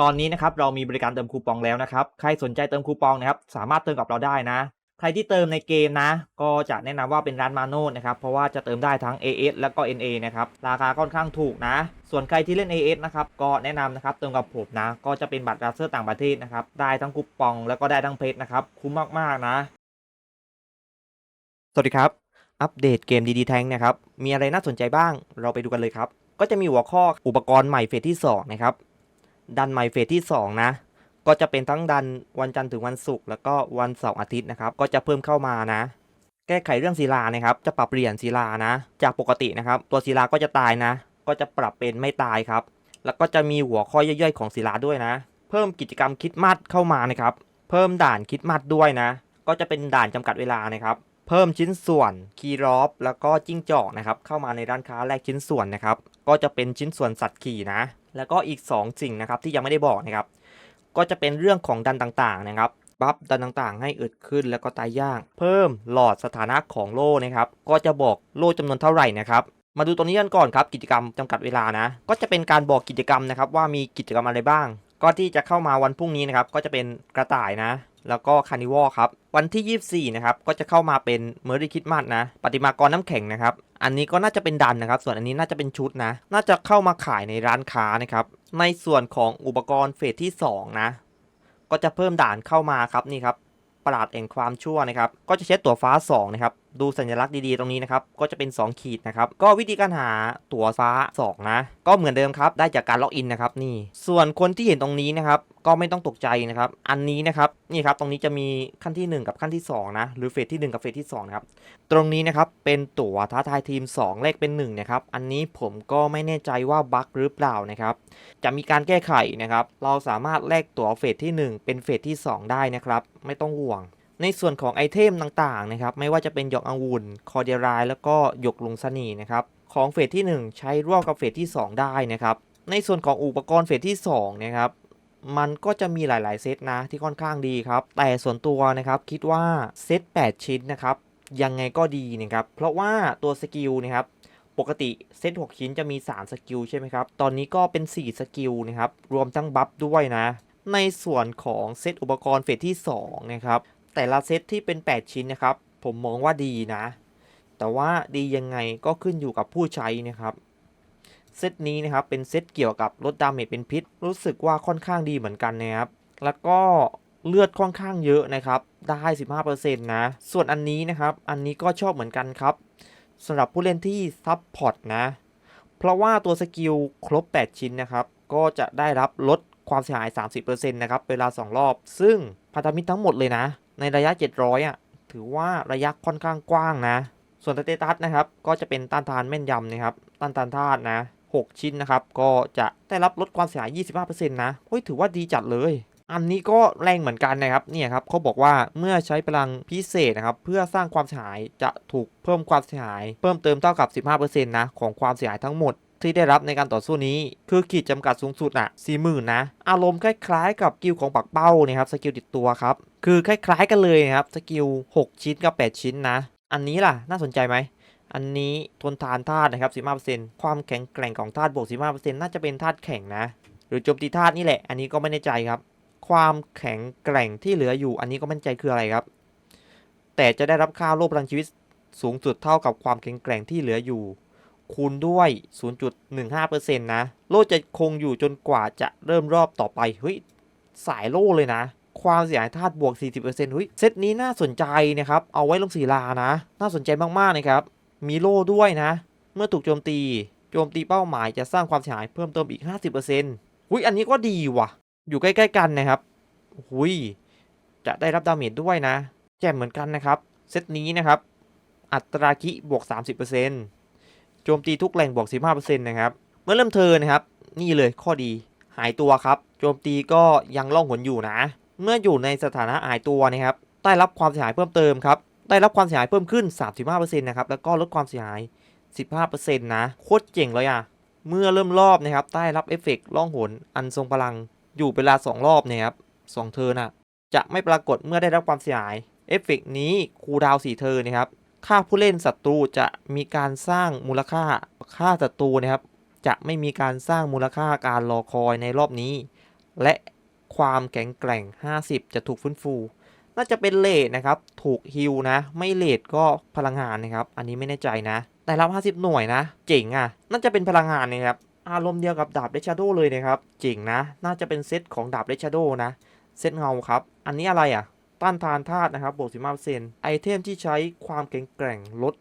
ตอนนี้นะครับเรามีบริการเติมคูปองแล้วนะครับ ใครสนใจเติมคูปองนะครับสามารถเติมกับเราได้นะ ใครที่เติมในเกมนะ ก็จะแนะนำว่าเป็นร้านมาโน่นะครับ เพราะว่าจะเติมได้ทั้ง AS แล้วก็ NA นะครับ ราคาค่อนข้างถูกนะ ส่วนใครที่เล่น AS นะครับ ก็แนะนำนะครับเติมกับผมนะ ก็จะเป็นบัตรราเซอร์ต่างประเทศนะครับ ได้ทั้งคูปองแล้วก็ได้ทั้งเพชรนะครับ คุ้มมากๆนะ สวัสดีครับ อัปเดตเกมดีดีแทงนะครับ มีอะไรน่าสนใจบ้าง เราไปดูกันเลยครับ ก็จะมีหัวข้ออุปกรณ์ใหม่เฟสที่2นะครับ ดันใหม่เฟสที่ 2 นะ ก็จะเป็นทั้งดันวันจันทร์ถึงวันศุกร์แล้วก็วันเสาร์อาทิตย์นะครับ ก็จะเพิ่มเข้ามานะ แก้ไขเรื่องศิลานะครับ จะปรับเปลี่ยนศิลานะ จากปกตินะครับ ตัวศิลาก็จะตายนะ ก็จะปรับเป็นไม่ตายครับ แล้วก็จะมีหัวข้อย่อยๆของศิลาด้วยนะ เพิ่มกิจกรรมคิดมัดเข้ามานะครับ เพิ่มด่านคิดมัดด้วยนะ ก็จะเป็นด่านจำกัดเวลานะครับ เพิ่มชิ้นส่วนคีรอฟแล้วก็จิ้งจอกนะครับเข้ามาในร้านค้าแลกชิ้นส่วนนะครับก็จะเป็นชิ้นส่วนสัตว์ขี่นะ แล้วก็อีก 2 สิ่งนะครับที่ยังไม่ได้บอกนะครับก็จะเป็นเรื่องของดันต่างๆนะครับบัฟดันต่างๆ ให้อึดขึ้นแล้วก็ตายยาก เพิ่มหลอดสถานะของโล่นะครับก็จะบอกโล่จำนวนเท่าไหร่นะครับมาดูตัวนี้กันก่อนครับกิจกรรมจำกัดเวลานะ ก็จะเป็นการบอกกิจกรรมนะครับว่ามีกิจกรรมอะไรบ้าง ก็ที่จะเข้ามาวันพรุ่งนี้นะครับก็จะเป็นกระต่ายนะ แล้วก็คานิวอลครับ วันที่ 24 นะครับ ก็จะเข้ามาเป็นเมอร์รี่คิดมัสนะ ปฏิมากรน้ำแข็งนะครับ อันนี้ก็น่าจะเป็นดันนะครับ ส่วนอันนี้น่าจะเป็นชุดนะ น่าจะเข้ามาขายในร้านค้านะครับ ในส่วนของอุปกรณ์เฟสที่ 2 นะ ก็จะเพิ่มด่านเข้ามาครับนี่ครับ ปราดแห่งความชั่วนะครับ ก็จะเช็ดตัวฟ้า 2 นะครับดูสัญลักษณ์ดีๆตรงนี้นะครับ ก็จะเป็น 2 ขีดนะครับ ก็วิธีการหาตั๋วฟ้า 2 นะ ก็เหมือนเดิมครับ ได้จากการล็อกอินนะครับนี่ ส่วนคนที่เห็นตรงนี้นะครับ ก็ไม่ต้องตกใจนะครับ อันนี้นะครับ นี่ครับ ตรงนี้จะมีขั้นที่ 1 กับขั้นที่ 2 นะ หรือเฟสที่ 1 กับเฟสที่2นะครับ ตรงนี้นะครับ เป็นตั๋วท้าทายทีม 2 เลขเป็น 1 นะครับ อันนี้ผมก็ไม่แน่ใจว่าบั๊กหรือเปล่านะครับ จะมีการแก้ไขนะครับ เราสามารถแลกตั๋วเฟสที่ 1 เป็นเฟสที่ 2 ได้นะครับ ไม่ต้องห่วง ในส่วนของไอเทมต่างๆนะครับไม่ว่าจะเป็นหยกอังุ่นคอเดียรายแล้วก็หยกลุงสนีนะครับของเฟสที่ 1 ใช้ร่วมกับเฟสที่ 2 ได้นะครับในส่วนของอุปกรณ์เฟสที่2นะครับมันก็จะมีหลายๆเซตนะที่ค่อนข้างดีครับ แต่ส่วนตัวนะครับคิดว่าเซต8 ชิ้นนะครับยังไงก็ดีนะครับเพราะว่าตัวสกิลนะครับปกติเซต6 ชิ้นจะมี 3 สกิลใช่ไหมครับ ตอนนี้ก็เป็น 4 สกิลนะครับ รวมทั้งบัฟด้วยนะ ในส่วนของเซตอุปกรณ์เฟสที่ 2 นะครับ แต่ละเซตที่เป็น 8 ชิ้นนะครับ ผมมองว่าดีนะ แต่ว่าดียังไงก็ขึ้นอยู่กับผู้ใช้นะครับ เซตนี้นะครับเป็นเซตเกี่ยวกับลดดาเมจเป็นพิษ รู้สึกว่าค่อนข้างดีเหมือนกันนะครับ แล้วก็เลือดค่อนข้างเยอะนะครับ ได้ 15%นะ ส่วนอันนี้นะครับ อันนี้ก็ชอบเหมือนกันครับสำหรับผู้เล่นที่ซับพอร์ตนะ เพราะว่าตัวสกิลครบ 8 ชิ้นนะครับ ก็จะได้รับลดความเสียหาย 30%นะครับ เวลา 2 รอบ ซึ่งพันธมิตรทั้งหมดเลยนะ ในระยะ 700อะถือว่าระยะค่อนข้างกว้างนะ ส่วนสเตตัสนะครับ ก็จะเป็นต้านทานแม่นยำนะครับ ต้านทานธาตุนะ 6 ชิ้นนะครับ ก็จะได้รับลดความเสียหาย 25%นะโอ้ยถือว่าดีจัดเลย อันนี้ก็แรงเหมือนกันนะครับ เนี่ยครับเขาบอกว่าเมื่อใช้พลังพิเศษนะครับ เพื่อสร้างความเสียหายจะถูกเพิ่มความเสียหาย เพิ่มเติมเท่ากับ 15%นะ ของความเสียหายทั้งหมด ที่ได้รับในการต่อสู้นี้ คือขีดจำกัดสูงสุดอะ40,000นะ อารมณ์คล้ายๆ กับสกิลของปักเป้านะครับสกิลติดตัวครับ คือคล้ายๆกันเลยนะครับสกิล 6 ชิ้นกับ 8 ชิ้นนะ อันนี้ล่ะน่าสนใจไหมอันนี้ทนทานธาตุนะครับ15%ความแข็งแกร่งของธาตุบวก15%น่าจะเป็นธาตุแข็งนะ หรือโจมตีธาตุนี่แหละ อันนี้ก็ไม่แน่ใจครับ ความแข็งแกร่งที่เหลืออยู่ อันนี้ก็ไม่แน่ใจคืออะไรครับ แต่จะได้รับค่าโลพลังชีวิตสูงสุดเท่ากับความแข็งแกร่งที่เหลืออยู่ คูณด้วย 0.15%นะ โล่จะคงอยู่จนกว่าจะเริ่มรอบต่อไป เฮ้ย สายโล่เลยนะ ความเสียหายธาตุบวก 40%เฮ้ย เซตนี้น่าสนใจนะครับ เอาไว้ลงศีลานะ น่าสนใจมากๆนะครับ มีโล่ด้วยนะ เมื่อถูกโจมตี โจมตีเป้าหมายจะสร้างความเสียหายเพิ่มเติมอีก 50%หุ้ย อันนี้ก็ดีว่ะ อยู่ใกล้ ๆ กันนะครับหุยจะได้รับดาเมจด้วยนะ แจ่มเหมือนกันนะครับ เซตนี้นะครับ อัตราคิบวก 30% โจมตีทุกแหล่งบวก 15%นะครับ เมื่อเริ่มเทินนะครับ นี่เลยข้อดี หายตัวครับ โจมตีก็ยังล่องหนอยู่นะ เมื่ออยู่ในสถานะหายตัวนะครับ ได้รับความเสียหายเพิ่มเติมครับ ได้รับความเสียหายเพิ่มขึ้น 35%นะครับ แล้วก็ลดความเสียหาย 15%นะ โคตรเจ๋งเลยอะเมื่อเริ่มรอบนะครับ ได้รับเอฟเฟกต์ล่องหนอันทรงพลัง อยู่เวลา 2 รอบนะครับ2เทิร์นอะจะไม่ปรากฏเมื่อได้รับความเสียหาย เอฟเฟกต์นี้คูดาว4เทิร์นนะครับ ค่าผู้เล่นศัตรูจะมีการสร้างมูลค่าค่าศัตรูนะครับ จะไม่มีการสร้างมูลค่าการรอคอยในรอบนี้ และความแข็งแกร่ง 50 จะถูกฟื้นฟู น่าจะเป็นเลทนะครับ ถูกฮิลนะ ไม่เลทก็พลังงานนะครับ อันนี้ไม่แน่ใจนะ แต่รับ 50 หน่วยนะ เจ๋งอะ่ะ น่าจะเป็นพลังงานนะครับ อารมณ์เดียวกับดาบเดชาโดเลยนะครับ เจ๋งนะ น่าจะเป็นเซตของดาบเดชาโดนะ เซตเงาครับ อันนี้อะไรอะ ต้านทานธาตุนะครับบวก15%ไอเทมที่ใช้ความแข็งแกร่งลด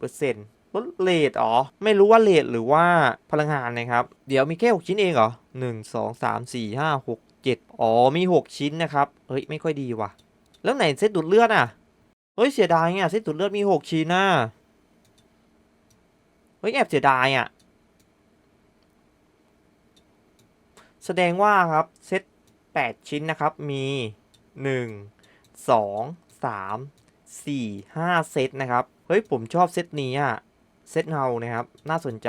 30%ลดเลทอ๋อ ไม่รู้ว่าเลทหรือว่าพลังงานนะครับ เดี๋ยวมีแค่ 6 ชิ้นเองเหรอ 1 2 3 4 5 6 7 อ๋อ มี 6 ชิ้นนะครับ เฮ้ย ไม่ค่อยดีว่ะ แล้วไหนเซตดูดเลือดอะ เฮ้ย เสียดายอะเซตดูดเลือดมี 6 ชิ้นน่ะ เฮ้ย แอบเสียดายอะ แสดงว่าครับ เซต8ชิ้นนะครับ มี 1 2 3 4 5เซตนะครับ เฮ้ย ผมชอบเซตนี้อะเซตเงานะครับ น่าสนใจ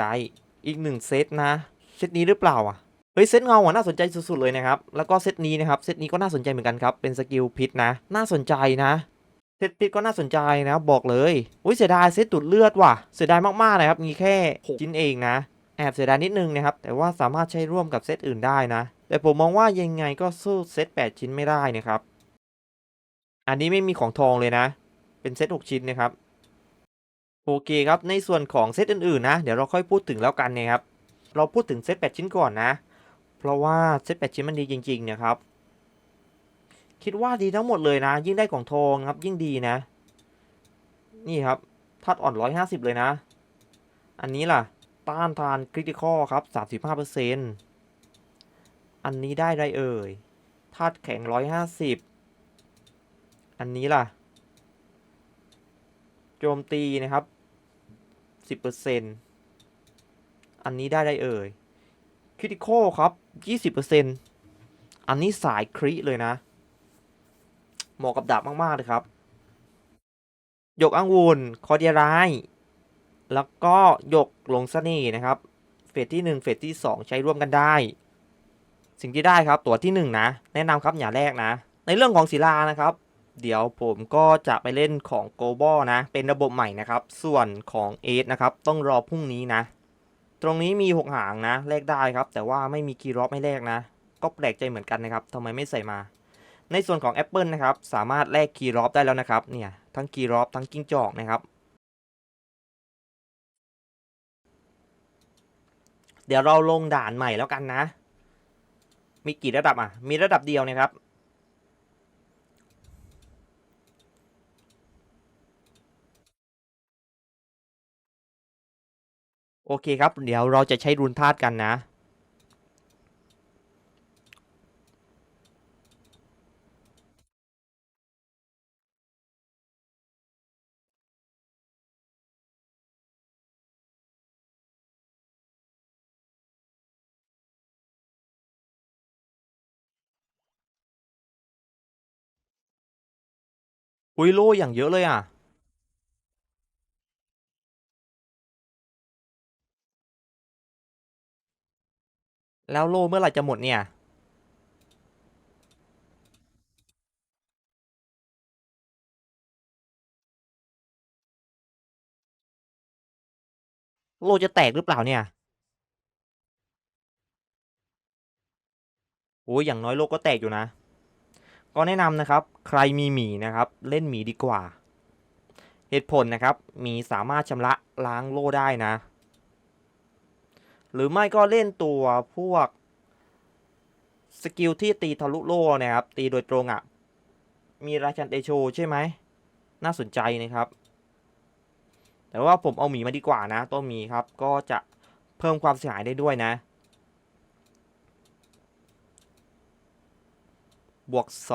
อีกหนึ่งเซตนะ เซตนี้หรือเปล่าอะเฮ้ยเซตเงาอะน่าสนใจสุดๆเลยนะครับ แล้วก็เซตนี้นะครับ เซตนี้ก็น่าสนใจเหมือนกันครับ เป็นสกิลพิษนะ น่าสนใจนะ เซตพิษก็น่าสนใจนะบอกเลยอุ้ยเสียดายเซตดูดเลือดว่ะ เสียดายมากๆนะครับ มีแค่6ชิ้นเองนะ แอบเสียดายนิดนึงนะครับ แต่ว่าสามารถใช้ร่วมกับเซตอื่นได้นะ แต่ผมมองว่ายังไงก็สู้เซต8ชิ้นไม่ได้นะครับ อันนี้ไม่มีของทองเลยนะ เป็นเซต6ชิ้นนะครับ โอเคครับ ในส่วนของเซตอื่นๆนะ เดี๋ยวเราค่อยพูดถึงแล้วกันนะครับ เราพูดถึงเซต8ชิ้นก่อนนะ เพราะว่าเซต8ชิ้นมันดีจริงๆนะครับ คิดว่าดีทั้งหมดเลยนะ ยิ่งได้ของทองครับ ยิ่งดีนะ นี่ครับธาตุอ่อน150เลยนะ อันนี้ล่ะ ต้านทานคริติคอลครับ35%อันนี้ได้ไรเอ่ยธาตุแข็ง150อั อันนี้ล่ะ โจมตีนะครับ10%อันนี้ได้ได้เอ่ยคริติคอลครับ20%อันนี้สายคริเลยนะ เหมาะกับดาบมาก ๆ เลยครับ หยกอังุ่นคอเดียร้าย แล้วก็หยกหลงเสน่ห์นะครับ เฟสที่ 1 เฟสที่ 2 ใช้ร่วมกันได้ สิ่งที่ได้ครับตัวที่ 1 นะ แนะนำครับอย่าแรกนะ ในเรื่องของศิลานะครับ เดี๋ยวผมก็จะไปเล่นของโกลบอลนะ เป็นระบบใหม่นะครับ ส่วนของเอนะครับ ต้องรอพรุ่งนี้นะ ตรงนี้มี 6 หางนะแลกได้ครับ แต่ว่าไม่มีคีย์ร็อปให้แลกนะ ก็แปลกใจเหมือนกันนะครับทำไมไม่ใส่มา ในส่วนของ Apple นะครับ สามารถแลกคีย์ร็อปได้แล้วนะครับ เนี่ย ทั้งคีย์ร็อปทั้งกิ้งจอกนะครับ เดี๋ยวเราลงด่านใหม่แล้วกันนะ มีกี่ระดับอะ มีระดับเดียวนะครับ โอเคครับ เดี๋ยวเราจะใช้รุนธาตุกันนะ อุ้ยโล่อย่างเยอะเลยอะ แล้วโลเมื่อไหร่จะหมดเนี่ย โลจะแตกหรือเปล่าเนี่ยโอ้ยอย่างน้อยโลก็แตกอยู่นะ ก็แนะนำนะครับ ใครมีหมีนะครับ เล่นหมีดีกว่า เหตุผลนะครับหมีสามารถชำระล้างโลได้นะ หรือไม่ก็เล่นตัวพวกสกิลที่ตีทะลุโล่นะครับตีโดยตรงอะ่ะ มีราชันเตโชใช่ไหม น่าสนใจนะครับ แต่ว่าผมเอาหมีมาดีกว่านะ ตัวหมีครับ ก็จะเพิ่มความเสียหายได้ด้วยนะ บวกส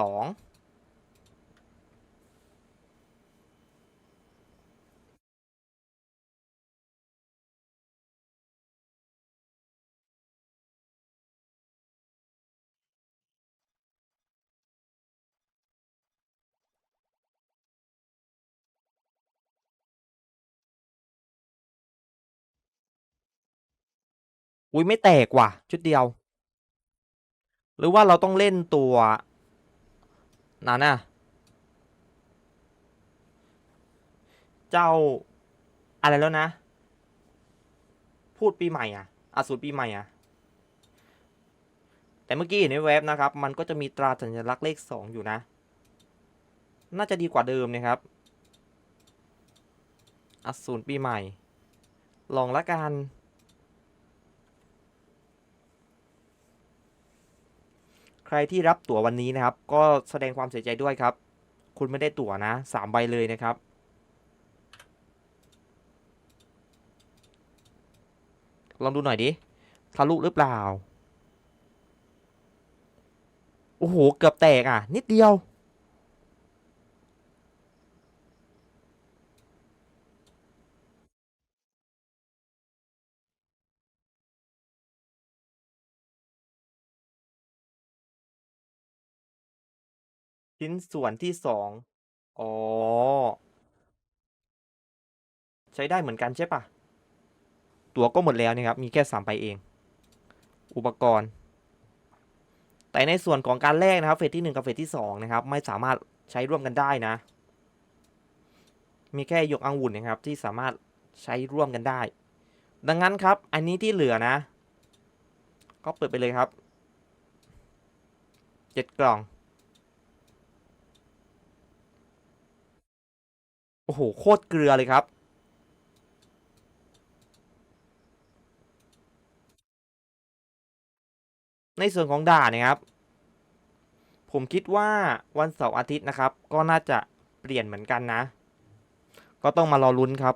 อุ้ยไม่แตกว่ะ ชุดเดียว หรือว่าเราต้องเล่นตัวนั้นน่ะเจ้าอะไรแล้วนะ พูดปีใหม่อะอสูรปีใหม่อะ แต่เมื่อกี้เห็นในเว็บนะครับ มันก็จะมีตราสัญลักษณ์เลขสองอยู่นะ น่าจะดีกว่าเดิมนะครับอสูรปีใหม่ ลองละกัน ใครที่รับตั๋ววันนี้นะครับ ก็แสดงความเสียใจด้วยครับ คุณไม่ได้ตั๋วนะสามใบเลยนะครับ ลองดูหน่อยดิทะลุหรือเปล่า โอ้โห เกือบแตกอะ นิดเดียว ชิ้นส่วนที่สองอ๋อ ใช้ได้เหมือนกันใช่ปะตั๋วก็หมดแล้วนะครับ มีแค่สามใบเอง อุปกรณ์ แต่ในส่วนของการแลกนะครับ เฟสที่หนึ่งกับเฟสที่สองนะครับ ไม่สามารถใช้ร่วมกันได้นะ มีแค่ยกอังวุ่นนะครับ ที่สามารถใช้ร่วมกันได้ ดังนั้นครับ อันนี้ที่เหลือนะ ก็เปิดไปเลยครับเจ็ดกล่อง โอ้โห โคตรเกลือเลยครับ ในส่วนของด่านนะครับ ผมคิดว่าวันเสาร์อาทิตย์นะครับ ก็น่าจะเปลี่ยนเหมือนกันนะ ก็ต้องมารอลุ้นครับ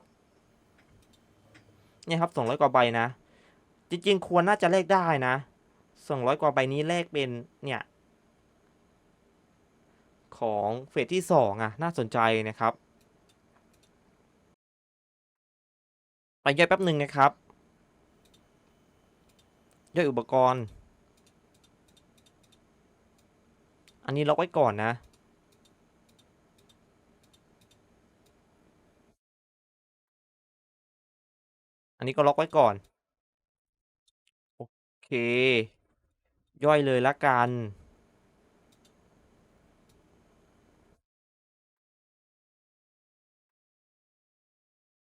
เนี่ยครับ200กว่าใบนะ จริงๆ ควรน่าจะเลขได้นะ200กว่าใบนี้เลขเป็นเนี่ย ของเฟสที่2อะน่าสนใจนะครับ ไปย่อยแป๊บหนึ่งนะครับ ย่อยอุปกรณ์ อันนี้ล็อกไว้ก่อนนะอันนี้ก็ล็อกไว้ก่อน โอเค ย่อยเลยละกัน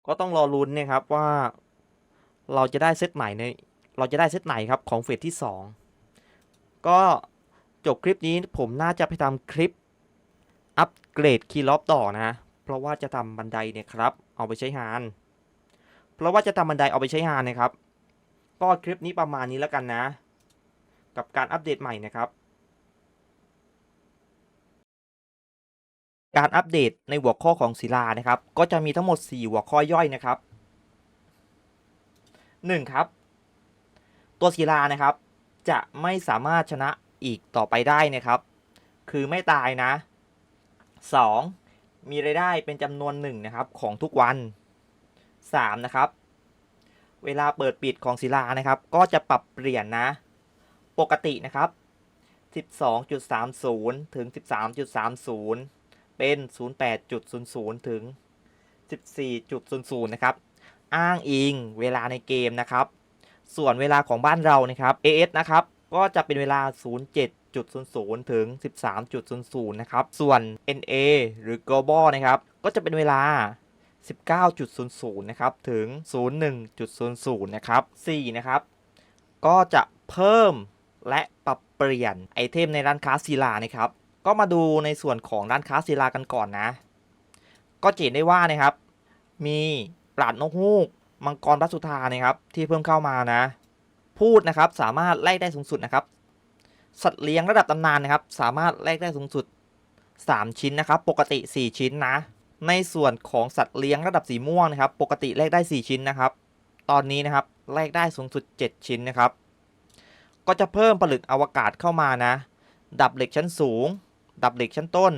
ก็ต้องรอลุ้นนะครับว่าเราจะได้เซตไหนในเราจะได้เซตไหนครับของเฟสที่ 2 ก็จบคลิปนี้ผมน่าจะไปทำคลิปอัปเกรดคีย์ล็อบต่อนะ เพราะว่าจะทำบันไดเนี่ยครับ เอาไปใช้งาน เพราะว่าจะทำบันไดเอาไปใช้งานนะครับ ก็คลิปนี้ประมาณนี้แล้วกันนะ กับการอัปเดตใหม่นะครับ การอัปเดตในหัวข้อของศิลานะครับ ก็จะมีทั้งหมด 4 หัวข้อย่อยนะครับ 1. ครับ ตัวศิลานะครับ จะไม่สามารถชนะอีกต่อไปได้นะครับ คือไม่ตายนะ 2. มีรายได้เป็นจำนวนหนึ่งนะครับของทุกวัน 3. นะครับ เวลาเปิดปิดของศิลานะครับ ก็จะปรับเปลี่ยนนะ ปกตินะครับ 12.30 ถึง 13.30 เป็น 08.00 ถึง 14.00 นะครับ อ้างอิงเวลาในเกมนะครับ ส่วนเวลาของบ้านเรานะครับ AS นะครับ ก็จะเป็นเวลา 07.00 ถึง 13.00 นะครับ ส่วน NA หรือ Global นะครับ ก็จะเป็นเวลา19.00 นะครับ ถึง 01.00 นะครับ 4 นะครับ ก็จะเพิ่มและปรับเปลี่ยนไอเทมในร้านค้าศิลานะครับ ก็มาดูในส่วนของร้านค้าศิลากันก่อนนะ ก็จะเห็นได้ว่านะครับ มีปราดนกฮูก มังกรพระสุธานะครับ ที่เพิ่มเข้ามานะ พูดนะครับสามารถแลกได้สูงสุดนะครับ สัตว์เลี้ยงระดับตำนานนะครับ สามารถแลกได้สูงสุด 3 ชิ้นนะครับ ปกติ 4 ชิ้นนะ ในส่วนของสัตว์เลี้ยงระดับสีม่วงนะครับ ปกติแลกได้ 4 ชิ้นนะครับ ตอนนี้นะครับแลกได้สูงสุด 7 ชิ้นนะครับ ก็จะเพิ่มผลึกอวกาศเข้ามานะ ดับเหล็กชั้นสูง ดับเหล็กชั้นต้น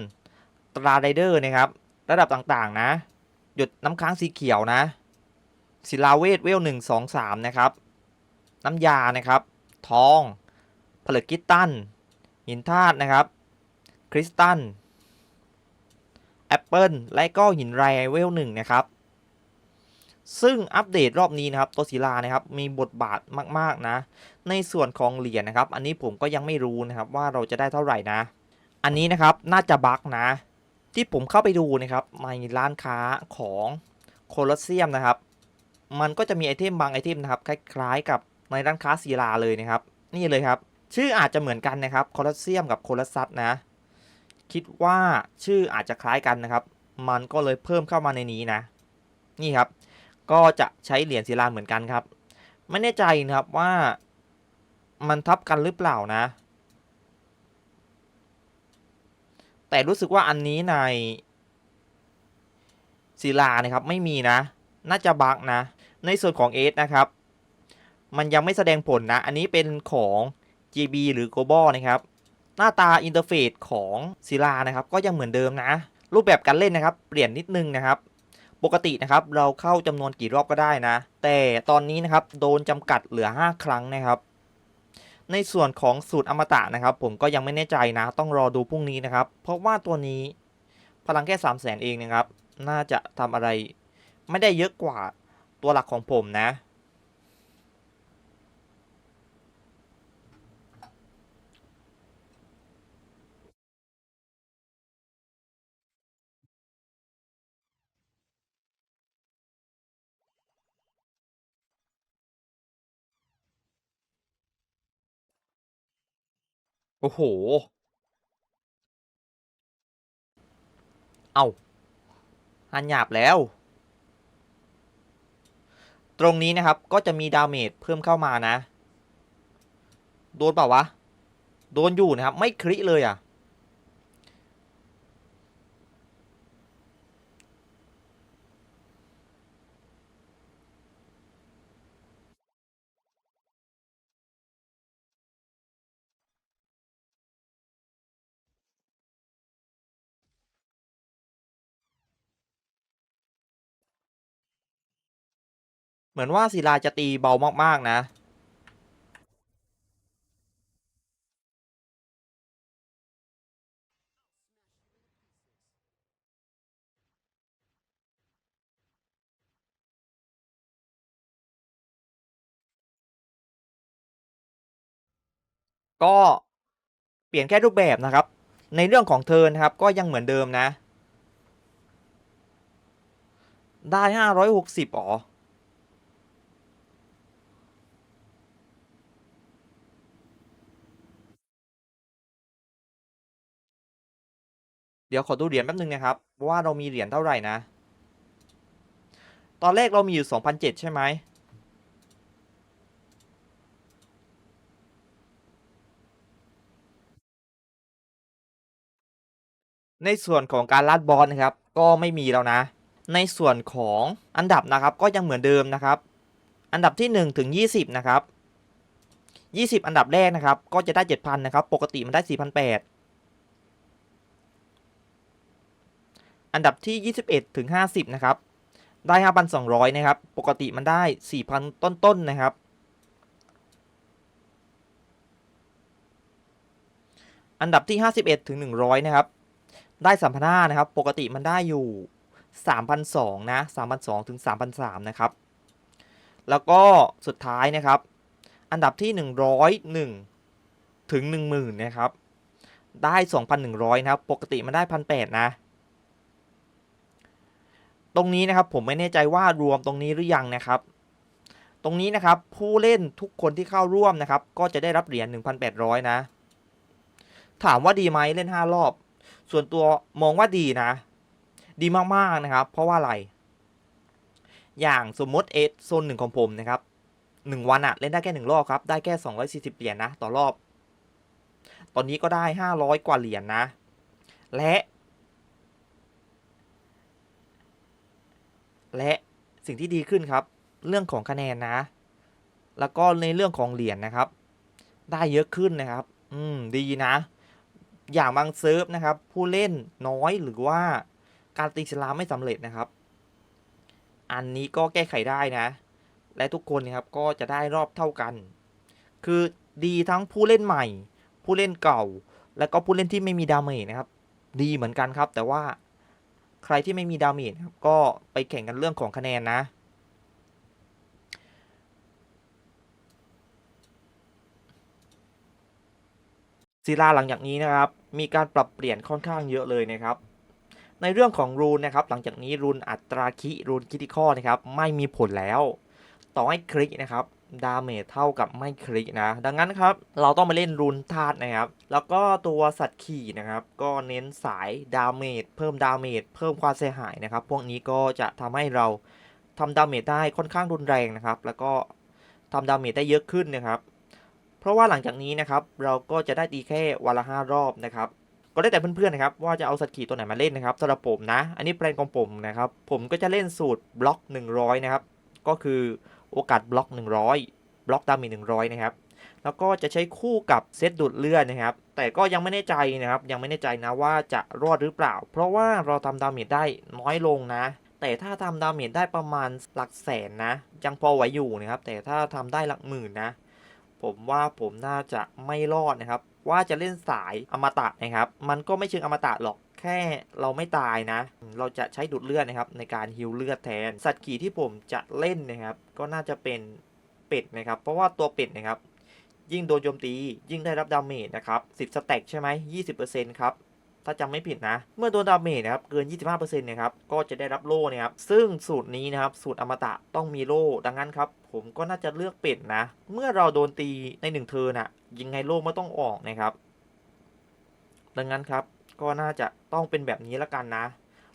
ตราไรเดอร์นะครับ ระดับต่างๆนะ หยดน้ำค้างสีเขียวนะ ศิลาเวทเวลหนึ่งสองสามนะครับ น้ำยานะครับ ทองผลึกกิตตัน หินธาตุนะครับ คริสตัล แอปเปิลและก็หินไรเวลหนึ่งนะครับ ซึ่งอัปเดตรอบนี้นะครับตัวศิลานะครับมีบทบาทมาก ๆ นะ ในส่วนของเหรียญนะครับ อันนี้ผมก็ยังไม่รู้นะครับว่าเราจะได้เท่าไหร่นะ อันนี้นะครับน่าจะบั๊กนะ ที่ผมเข้าไปดูนะครับในร้านค้าของโคลอสเซียมนะครับ มันก็จะมีไอเทมบางไอเทมนะครับคล้ายๆ กับในร้านค้าศิลาเลยนะครับ นี่เลยครับ ชื่ออาจจะเหมือนกันนะครับโคลอสเซียมกับโคลัสซัสนะ คิดว่าชื่ออาจจะคล้ายกันนะครับ มันก็เลยเพิ่มเข้ามาในนี้นะ นี่ครับ ก็จะใช้เหรียญศิลาเหมือนกันครับ ไม่แน่ใจนะครับว่ามันทับกันหรือเปล่านะ แต่รู้สึกว่าอันนี้ในศิลานะครับไม่มีนะ น่าจะบักนะ ในส่วนของ S นะครับ มันยังไม่แสดงผลนะ อันนี้เป็นของ GB หรือ Global นะครับ หน้าตาอินเทอร์เฟซของศิลานะครับ ก็ยังเหมือนเดิมนะ รูปแบบการเล่นนะครับ เปลี่ยนนิดนึงนะครับ ปกตินะครับ เราเข้าจำนวนกี่รอบก็ได้นะ แต่ตอนนี้นะครับ โดนจำกัดเหลือ 5 ครั้งนะครับ ในส่วนของสูตรอมตะนะครับ ผมก็ยังไม่แน่ใจนะ ต้องรอดูพรุ่งนี้นะครับ เพราะว่าตัวนี้พลังแค่3 0 0แสนเองนะครับ น่าจะทำอะไรไม่ได้เยอะกว่าตัวหลักของผมนะ โอ้โห เอาอันหยาบแล้ว ตรงนี้นะครับก็จะมีดาเมจเพิ่มเข้ามานะ โดนเปล่าวะ โดนอยู่นะครับ ไม่คริเลยอะ มือนว่าศิลาจะตีเบามากๆนะ ก็เปลี่ยนแค่รูปแบบนะครับ ในเรื่องของเทินครับก็ยังเหมือนเดิมนะ ได้ห้าร้อยหกสิบอ๋อ เดี๋ยวขอดูเหรียญแป๊บนึงนะครับ ว่าเรามีเหรียญเท่าไหร่นะ ตอนแรกเรามีอยู่ 2,007 ใช่ไหมในส่วนของการลัดบอลนะครับ ก็ไม่มีแล้วนะ ในส่วนของอันดับนะครับ ก็ยังเหมือนเดิมนะครับ อันดับที่ 1 ถึง 20 นะครับ 20 อันดับแรกนะครับ ก็จะได้ 7,000 นะครับ ปกติมันได้ 4,800 อันดับที่ 21 ถึง 50 นะครับ ได้ 5,200 นะครับ ปกติมันได้ 4,000 ต้นๆนะครับ อันดับที่ 51 ถึง 100 นะครับ ได้3,500นะครับ ปกติมันได้อยู่ 3,200 นะ3,200 ถึง 3,300 นะครับ แล้วก็สุดท้ายนะครับ อันดับที่ 101 ถึง 10,000 นะครับ ได้ 2,100 นะครับ ปกติมันได้ 1,800 นะ ตรงนี้นะครับผมไม่แน่ใจว่ารวมตรงนี้หรือยังนะครับ ตรงนี้นะครับผู้เล่นทุกคนที่เข้าร่วมนะครับ ก็จะได้รับเหรียญ1,800 นะ ถามว่าดีไหมเล่น 5 รอบ ส่วนตัวมองว่าดีนะ ดีมากๆนะครับ เพราะว่าอะไร อย่างสมมติเอสโซนหนึ่งของผมนะครับหนึ่งวันอะเล่นได้แค่หนึ่งรอบครับ ได้แค่240เหรียญนะ ต่อรอบ ตอนนี้ก็ได้500กว่าเหรียญนะและ และสิ่งที่ดีขึ้นครับ เรื่องของคะแนนนะ แล้วก็ในเรื่องของเหรียญนะครับ ได้เยอะขึ้นนะครับ อืมดีนะ อย่างบางเซิร์ฟนะครับ ผู้เล่นน้อยหรือว่าการตีสลามไม่สำเร็จนะครับ อันนี้ก็แก้ไขได้นะ และทุกคนนะครับก็จะได้รอบเท่ากัน คือดีทั้งผู้เล่นใหม่ ผู้เล่นเก่า แล้วก็ผู้เล่นที่ไม่มีดาเมจนะครับ ดีเหมือนกันครับ แต่ว่า ใครที่ไม่มีดาเมจครับก็ไปแข่งกันเรื่องของคะแนนนะศิลาหลังจากนี้นะครับ มีการปรับเปลี่ยนค่อนข้างเยอะเลยนะครับ ในเรื่องของรูนนะครับ หลังจากนี้รูนอัตราคิรูนคิติคอนะครับ ไม่มีผลแล้ว ต่อให้คลิกนะครับ ดาเมจเท่ากับไม่คริกนะ ดังนั้นครับ เราต้องมาเล่นรุนธาตุนะครับ แล้วก็ตัวสัตว์ขี่นะครับ ก็เน้นสายดาเมจเพิ่มดาเมจเพิ่มความเสียหายนะครับ พวกนี้ก็จะทำให้เราทำดาเมจได้ค่อนข้างรุนแรงนะครับ แล้วก็ทำดาเมจได้เยอะขึ้นนะครับ เพราะว่าหลังจากนี้นะครับ เราก็จะได้ตีแค่วันละห้ารอบนะครับก็ได้แต่เพื่อนๆนะครับว่าจะเอาสัตว์ขี่ตัวไหนมาเล่นนะครับสำหรับผมนะ อันนี้แปลนของผมนะครับ ผมก็จะเล่นสูตรบล็อก 100 นะครับ ก็คือ โอกาสบล็อก 100 บล็อกดาเมจ100 นะครับ แล้วก็จะใช้คู่กับเซตดูดเลือดนะครับ แต่ก็ยังไม่แน่ใจนะครับ ยังไม่แน่ใจนะว่าจะรอดหรือเปล่า เพราะว่าเราทำดาเมจได้น้อยลงนะ แต่ถ้าทำดาเมจได้ประมาณหลักแสนนะ ยังพอไหวอยู่นะครับ แต่ถ้าทำได้หลักหมื่นนะ ผมว่าผมน่าจะไม่รอดนะครับ ว่าจะเล่นสายอมตะนะครับ มันก็ไม่เชิงอมตะหรอก แค่เราไม่ตายนะ เราจะใช้ดูดเลือดนะครับ ในการฮิวเลือดแทน สัตว์ขี่ที่ผมจะเล่นนะครับ ก็น่าจะเป็นเป็ดนะครับ เพราะว่าตัวเป็ดนะครับ ยิ่งโดนโจมตียิ่งได้รับดาเมจนะครับ10สแต็กใช่ไหม20%ครับถ้าจำไม่ผิดนะ เมื่อโดนดาเมจนะครับ เกิน 25%นะครับ ก็จะได้รับโล่นะครับ ซึ่งสูตรนี้นะครับ สูตรอมตะต้องมีโล่ ดังนั้นครับ ผมก็น่าจะเลือกเป็ดนะ เมื่อเราโดนตีในหนึ่งเทิร์นอะยังไงโล่ไม่ต้องออกนะครับ ดังนั้นครับ ก็น่าจะต้องเป็นแบบนี้ละกันนะ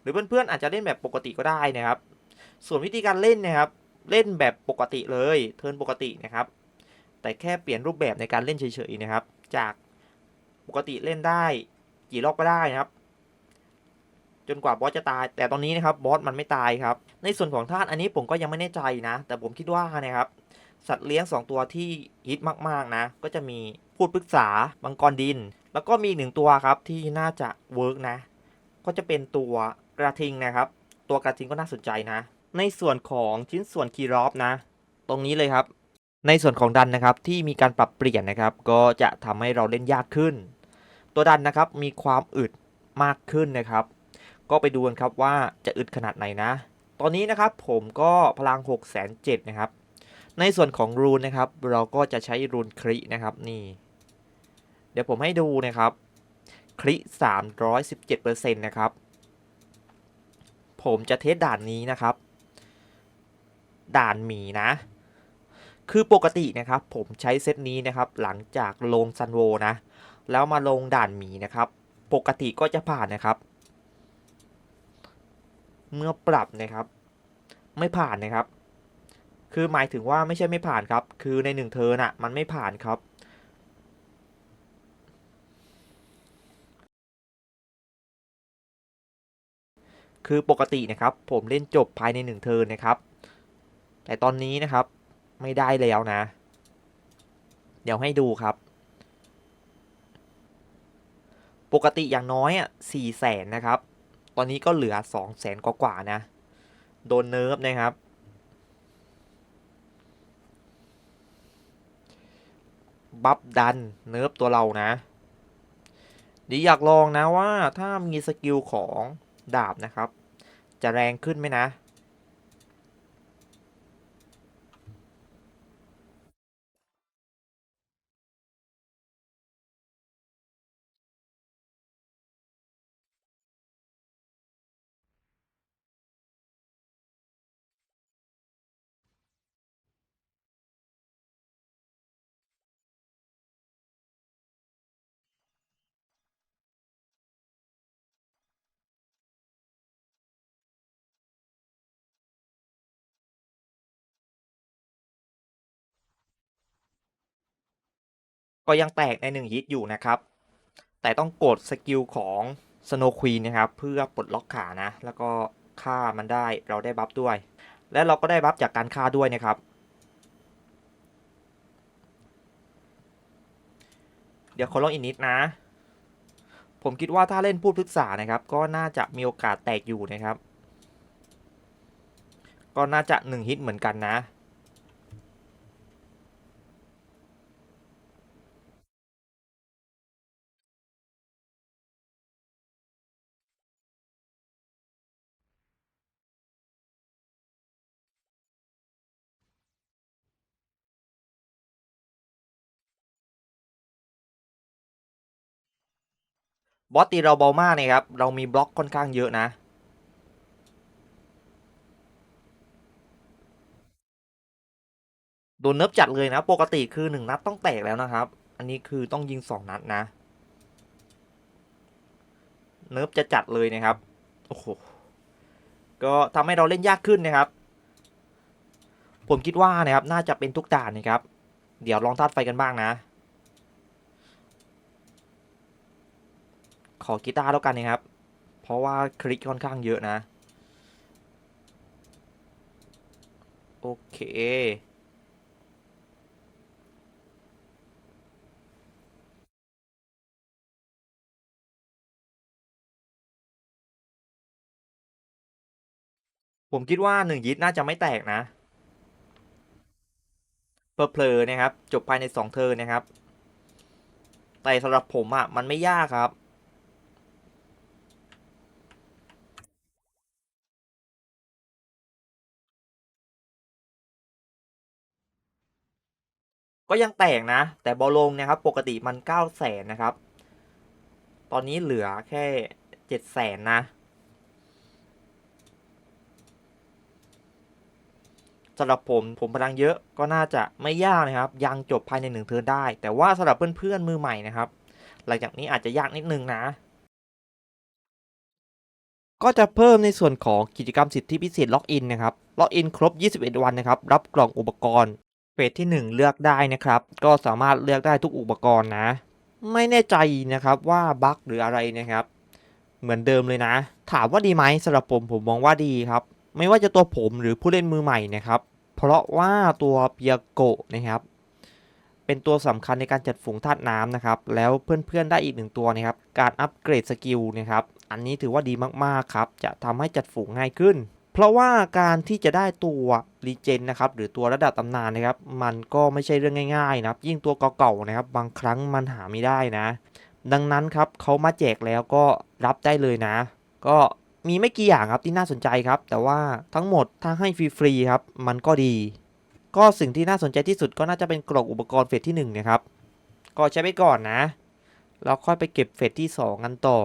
หรือเพื่อนๆอาจจะเล่นแบบปกติก็ได้นะครับ ส่วนวิธีการเล่นนะครับ เล่นแบบปกติเลยเทิร์นปกตินะครับ แต่แค่เปลี่ยนรูปแบบในการเล่นเฉยๆนะครับ จากปกติเล่นได้กี่รอบก็ได้นะครับ จนกว่าบอสจะตาย แต่ตอนนี้นะครับบอสมันไม่ตายครับ ในส่วนของธาตุอันนี้ผมก็ยังไม่แน่ใจนะ แต่ผมคิดว่านะครับ สัตว์เลี้ยง 2 ตัวที่ฮิตมากๆนะ ก็จะมีพูดปรึกษามังกรดิน แล้วก็มีหนึ่งตัวครับที่น่าจะเวิร์กนะ ก็จะเป็นตัวกระทิงนะครับ ตัวกระทิงก็น่าสนใจนะ ในส่วนของชิ้นส่วนคีรอฟนะ ตรงนี้เลยครับ ในส่วนของดันนะครับที่มีการปรับเปลี่ยนนะครับ ก็จะทำให้เราเล่นยากขึ้น ตัวดันนะครับมีความอึดมากขึ้นนะครับ ก็ไปดูกันครับว่าจะอึดขนาดไหนนะ ตอนนี้นะครับผมก็พลัง6 7 0 0 0นะครับ ในส่วนของรูนนะครับ เราก็จะใช้รูนครินะครับนี่ เดี๋ยวผมให้ดูนะครับคริ317%นะครับ ผมจะเทสด่านนี้นะครับ ด่านหมีนะ คือปกตินะครับ ผมใช้เซตนี้นะครับ หลังจากลงซันโวนะ แล้วมาลงด่านหมีนะครับ ปกติก็จะผ่านนะครับ เมื่อปรับนะครับ ไม่ผ่านนะครับ คือหมายถึงว่าไม่ใช่ไม่ผ่านครับ คือในหนึ่งเทอร์น่ะ มันไม่ผ่านครับ คือปกตินะครับผมเล่นจบภายในหนึ่งเทอร์นะครับ แต่ตอนนี้นะครับไม่ได้แล้วนะ เดี๋ยวให้ดูครับ ปกติอย่างน้อยอะสี่แสนนะครับ ตอนนี้ก็เหลือสองแสนกว่าๆนะ โดนเนิร์ฟนะครับ บัฟดันเนิร์ฟตัวเรานะดีอยากลองนะว่าถ้ามีสกิลของ ดาบนะครับ จะแรงขึ้นไหมนะ ก็ยังแตกในหนึ่งฮิตอยู่นะครับ แต่ต้องกดสกิลของสโนควีนนะครับ เพื่อปลดล็อกขานะ แล้วก็ฆ่ามันได้เราได้บัฟด้วย และเราก็ได้บัฟจากการฆ่าด้วยนะครับ เดี๋ยวขอลองอีกนิดนะ ผมคิดว่าถ้าเล่นพูดปรึกษานะครับ ก็น่าจะมีโอกาสแตกอยู่นะครับ ก็น่าจะหนึ่งฮิตเหมือนกันนะ บอสตีเราเบามากนะครับ เรามีบล็อกค่อนข้างเยอะนะ โดนเนิร์ฟจัดเลยนะ ปกติคือหนึ่งนัดต้องแตกแล้วนะครับ อันนี้คือต้องยิงสองนัดนะ เนิร์ฟจะจัดเลยนะครับ โอ้โห ก็ทำให้เราเล่นยากขึ้นนะครับ ผมคิดว่านะครับ น่าจะเป็นทุกด่านนะครับ เดี๋ยวลองธาตุไฟกันบ้างนะ ขอกีตาร์แล้วกันนะครับ เพราะว่าคลิกค่อนข้างเยอะนะ โอเค ผมคิดว่าหนึ่งยิดน่าจะไม่แตกนะเพลอๆนะครับ จบภายในสองเทิร์นะครับ แต่สำหรับผมอะ่ะ มันไม่ยากครับ ก็ยังแตกนะ แต่บอลลงนะครับ ปกติมัน9 0 0แสนนะครับ ตอนนี้เหลือแค่7 0 0แสนนะสำหรับผมผมพลังเยอะก็น่าจะไม่ยากนะครับ ยังจบภายในหนึ่งเทิร์นได้ แต่ว่าสำหรับเพื่อนๆมือใหม่นะครับ หลังจากนี้อาจจะยากนิดนึงนะ ก็จะเพิ่มในส่วนของกิจกรรมสิทธิพิเศษล็อกอินนะครับล็อกอินครบ 21 วันนะครับ รับกล่องอุปกรณ์ เฟสที่ 1 เลือกได้นะครับ ก็สามารถเลือกได้ทุกอุปกรณ์นะ ไม่แน่ใจนะครับว่าบั๊กหรืออะไรนะครับ เหมือนเดิมเลยนะ ถามว่าดีไหมสำหรับผมผมมองว่าดีครับ ไม่ว่าจะตัวผมหรือผู้เล่นมือใหม่นะครับ เพราะว่าตัวเปียโกะนะครับ เป็นตัวสำคัญในการจัดฝูงธาตุน้ำนะครับ แล้วเพื่อนๆได้อีกหนึ่งตัวนะครับ การอัปเกรดสกิลนะครับ อันนี้ถือว่าดีมากๆครับ จะทำให้จัดฝูงง่ายขึ้น เพราะว่าการที่จะได้ตัวรีเจนนะครับหรือตัวระดับตำนานนะครับ มันก็ไม่ใช่เรื่องง่ายๆนะครับ ยิ่งตัวเก่าๆนะครับ บางครั้งมันหาไม่ได้นะ ดังนั้นครับเขามาแจกแล้วก็รับได้เลยนะ ก็มีไม่กี่อย่างครับที่น่าสนใจครับ แต่ว่าทั้งหมดถ้าให้ฟรีๆครับ มันก็ดี ก็สิ่งที่น่าสนใจที่สุดก็น่าจะเป็นกล่องอุปกรณ์เฟสที่1นะครับก็ใช้ไปก่อนนะ แล้วค่อยไปเก็บเฟสที่ 2 กันต่อ